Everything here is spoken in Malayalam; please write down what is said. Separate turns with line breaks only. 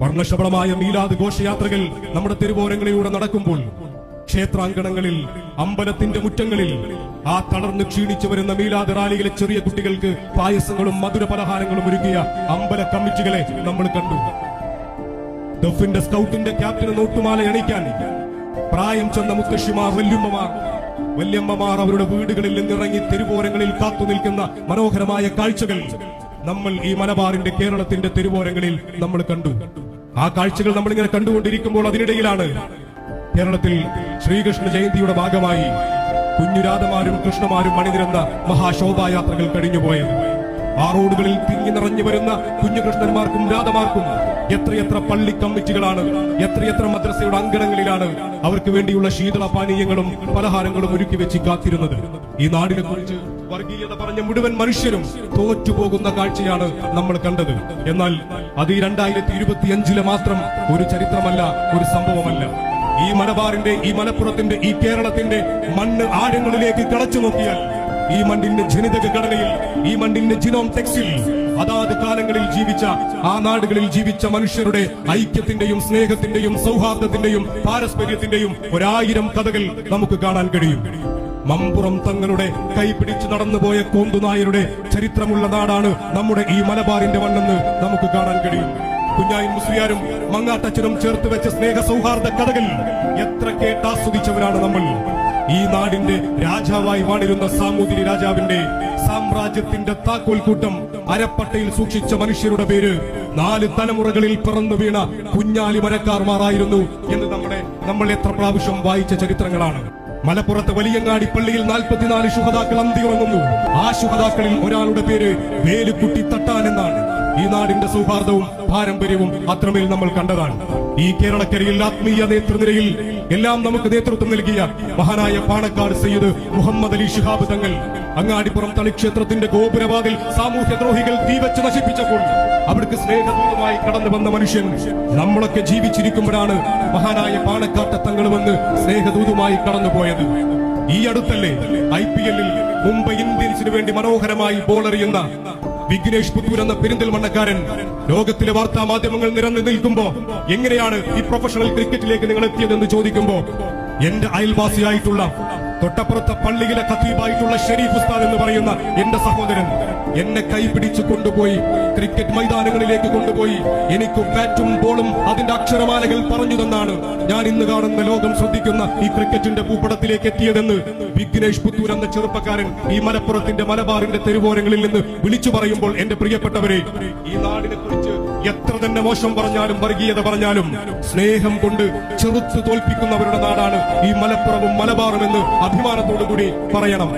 വർണശബളമായ മീലാദ് ഘോഷയാത്രകൾ നമ്മുടെ തെരുവോരങ്ങളിലൂടെ നടക്കുമ്പോൾ ക്ഷേത്രാങ്കണങ്ങളിൽ അമ്പലത്തിന്റെ മുറ്റങ്ങളിൽ ആ തളർന്ന് ക്ഷീണിച്ചു വരുന്ന മീലാദ് റാലിയിലെ ചെറിയ കുട്ടികൾക്ക് പായസങ്ങളും മധുര പലഹാരങ്ങളും ഒരുക്കിയ അമ്പല കമ്മിറ്റികളെ നമ്മൾ കണ്ടു. ദഫിന്റെ സ്കൗട്ടിന്റെ ക്യാപ്റ്റന് നോട്ടുമാല അണിക്കാൻ പ്രായം ചെന്ന മുത്തശ്ശിമാർ വല്യമ്മമാർ വല്യമ്മമാർ അവരുടെ വീടുകളിൽ നിന്നിറങ്ങി തെരുവോരങ്ങളിൽ കാത്തു നിൽക്കുന്ന മനോഹരമായ കാഴ്ചകൾ നമ്മൾ ഈ മലബാറിന്റെ കേരളത്തിന്റെ തെരുവോരങ്ങളിൽ നമ്മൾ കണ്ടു. ആ കാഴ്ചകൾ നമ്മളിങ്ങനെ കണ്ടുകൊണ്ടിരിക്കുമ്പോൾ അതിനിടയിലാണ് കേരളത്തിൽ ശ്രീകൃഷ്ണ ജയന്തിയുടെ ഭാഗമായി കുഞ്ഞുരാധമാരും കൃഷ്ണമാരും അണിനിരന്ന മഹാശോഭായാത്രകൾ കഴിഞ്ഞുപോയത്. ആ റോഡുകളിൽ തിങ്ങി നിറഞ്ഞു വരുന്ന കുഞ്ഞുകൃഷ്ണന്മാർക്കും രാധമാർക്കും എത്രയെത്ര പള്ളി കമ്മിറ്റികളാണ് എത്രയെത്ര മദ്രസയുടെ അങ്കണങ്ങളിലാണ് അവർക്ക് വേണ്ടിയുള്ള ശീതള പാനീയങ്ങളും പലഹാരങ്ങളും ഒരുക്കി വെച്ച് കാത്തിരുന്നത്. ഈ നാടിനെ കുറിച്ച് വർഗീയത പറഞ്ഞ മുഴുവൻ മനുഷ്യരും തോറ്റുപോകുന്ന കാഴ്ചയാണ് നമ്മൾ കണ്ടത്. എന്നാൽ അത് ഈ രണ്ടായിരത്തി ഇരുപത്തിയഞ്ചിലെ മാത്രം ഒരു ചരിത്രമല്ല ഒരു സംഭവമല്ല. ഈ മലബാറിന്റെ ഈ മലപ്പുറത്തിന്റെ ഈ കേരളത്തിന്റെ മണ്ണ് ആഴങ്ങളിലേക്ക് കിളച്ചു നോക്കിയാൽ ഈ മണ്ണിന്റെ ജനിതക ഘടനയിൽ ഈ മണ്ണിന്റെ ജിനോം ടെക്സിൽ അതാത് കാലങ്ങളിൽ ജീവിച്ച ആ നാടുകളിൽ ജീവിച്ച മനുഷ്യരുടെ ഐക്യത്തിന്റെയും സ്നേഹത്തിന്റെയും സൗഹാർദ്ദത്തിന്റെയും പാരസ്പര്യത്തിന്റെയും ഒരായിരം കഥകൾ നമുക്ക് കാണാൻ കഴിയും. മമ്പുറം തങ്ങളുടെ കൈപിടിച്ച് നടന്നുപോയ കോന്തുനായരുടെ ചരിത്രമുള്ള നാടാണ് നമ്മുടെ ഈ മലബാറിന്റെ മണ്ണെന്ന് നമുക്ക് കാണാൻ കഴിയും. കുഞ്ഞായും മുസ്ലിയാരും മങ്ങാട്ടച്ചനും ചേർത്ത് വെച്ച സ്നേഹ സൗഹാർദ്ദ കഥകൾ എത്ര കേട്ടാസ്വദിച്ചവരാണ് നമ്മൾ. ഈ നാടിന്റെ രാജാവായി വാണിരുന്ന സാമൂതിരി രാജാവിന്റെ സാമ്രാജ്യത്തിന്റെ താക്കോൽ കൂട്ടം അരപ്പട്ടയിൽ സൂക്ഷിച്ച മനുഷ്യരുടെ പേര് നാല് തലമുറകളിൽ പിറന്നു വീണ കുഞ്ഞാലി മരക്കാർമാരായിരുന്നു എന്ന് നമ്മുടെ നമ്മൾ എത്ര പ്രാവശ്യം വായിച്ച ചരിത്രങ്ങളാണ്. മലപ്പുറത്ത് വലിയങ്ങാടി പള്ളിയിൽ നാൽപ്പത്തിനാല് ശുഹതാക്കൾ അന്തിയുറങ്ങുന്നു. ആ ശുഹതാക്കളിൽ ഒരാളുടെ പേര് വേലുക്കുട്ടി തട്ടാൻ എന്നാണ്. ഈ നാടിന്റെ സൗഹാർദ്ദവും പാരമ്പര്യവും അത്രമേൽ നമ്മൾ കണ്ടതാണ്. ഈ കേരളക്കരയിൽ ആത്മീയ നേതൃനിരയിൽ എല്ലാം നമുക്ക് നേതൃത്വം നൽകിയ മഹാനായ പാണക്കാട് സയ്യിദ് മുഹമ്മദ് അലി ഷിഹാബ് തങ്ങൾ അങ്ങാടിപ്പുറം തളിക്ഷേത്രത്തിന്റെ ഗോപുരവാതിൽ സാമൂഹ്യ ദ്രോഹികൾ തീവച്ച് നശിപ്പിച്ചപ്പോൾ അവർക്ക് സ്നേഹപൂർവമായി കടന്നു വന്ന മനുഷ്യൻ നമ്മളൊക്കെ ജീവിച്ചിരിക്കുമ്പോഴാണ് മഹാനായ പാണക്കാട്ട തങ്ങൾ വന്ന് സ്നേഹദൂതുമായി കടന്നുപോയത്. ഈ അടുത്തല്ലേ ഐ പി എല്ലിൽ മുംബൈ ഇന്ത്യൻസിന് വേണ്ടി മനോഹരമായി ബോളെറിയുന്ന വിഘ്നേഷ് പുത്തൂർ എന്ന പെരിന്തൽമണ്ണക്കാരൻ ലോകത്തിലെ വാർത്താ മാധ്യമങ്ങൾ നിറഞ്ഞു നിൽക്കുമ്പോ എങ്ങനെയാണ് ഈ പ്രൊഫഷണൽ ക്രിക്കറ്റിലേക്ക് നിങ്ങൾ എത്തിയതെന്ന് ചോദിക്കുമ്പോ എന്റെ അയൽവാസിയായിട്ടുള്ള തൊട്ടപ്പുറത്തെ പള്ളിയിലെ ഖത്തീബായിട്ടുള്ള ഷെരീഫ് ഉസ്താദ് എന്ന് പറയുന്ന എന്റെ സഹോദരൻ എന്നെ കൈപിടിച്ചു കൊണ്ടുപോയി ക്രിക്കറ്റ് മൈതാനങ്ങളിലേക്ക് കൊണ്ടുപോയി എനിക്ക് ബാറ്റും ബോളും അതിന്റെ അക്ഷരമാലകൾ പറഞ്ഞു തന്നാണ്. ഞാൻ ഇന്ന് കാണുന്ന ലോകം ശ്രദ്ധിക്കുന്ന ഈ ക്രിക്കറ്റിന്റെ ഭൂപടത്തിലേക്ക് എത്തിയതെന്ന് വിഘ്നേഷ് പുത്തൂർ എന്ന ചെറുപ്പക്കാരൻ ഈ മലപ്പുറത്തിന്റെ മലബാറിന്റെ തെരുവോരങ്ങളിൽ നിന്ന് വിളിച്ചു പറയുമ്പോൾ എന്റെ പ്രിയപ്പെട്ടവരെ ഈ നാടിനെ കുറിച്ച് എത്ര തന്നെ മോശം പറഞ്ഞാലും വർഗീയത പറഞ്ഞാലും സ്നേഹം കൊണ്ട് ചെറുത്ത് തോൽപ്പിക്കുന്നവരുടെ നാടാണ് ഈ മലപ്പുറവും മലബാറും എന്ന് അഭിമാനത്തോടു കൂടി പറയണം.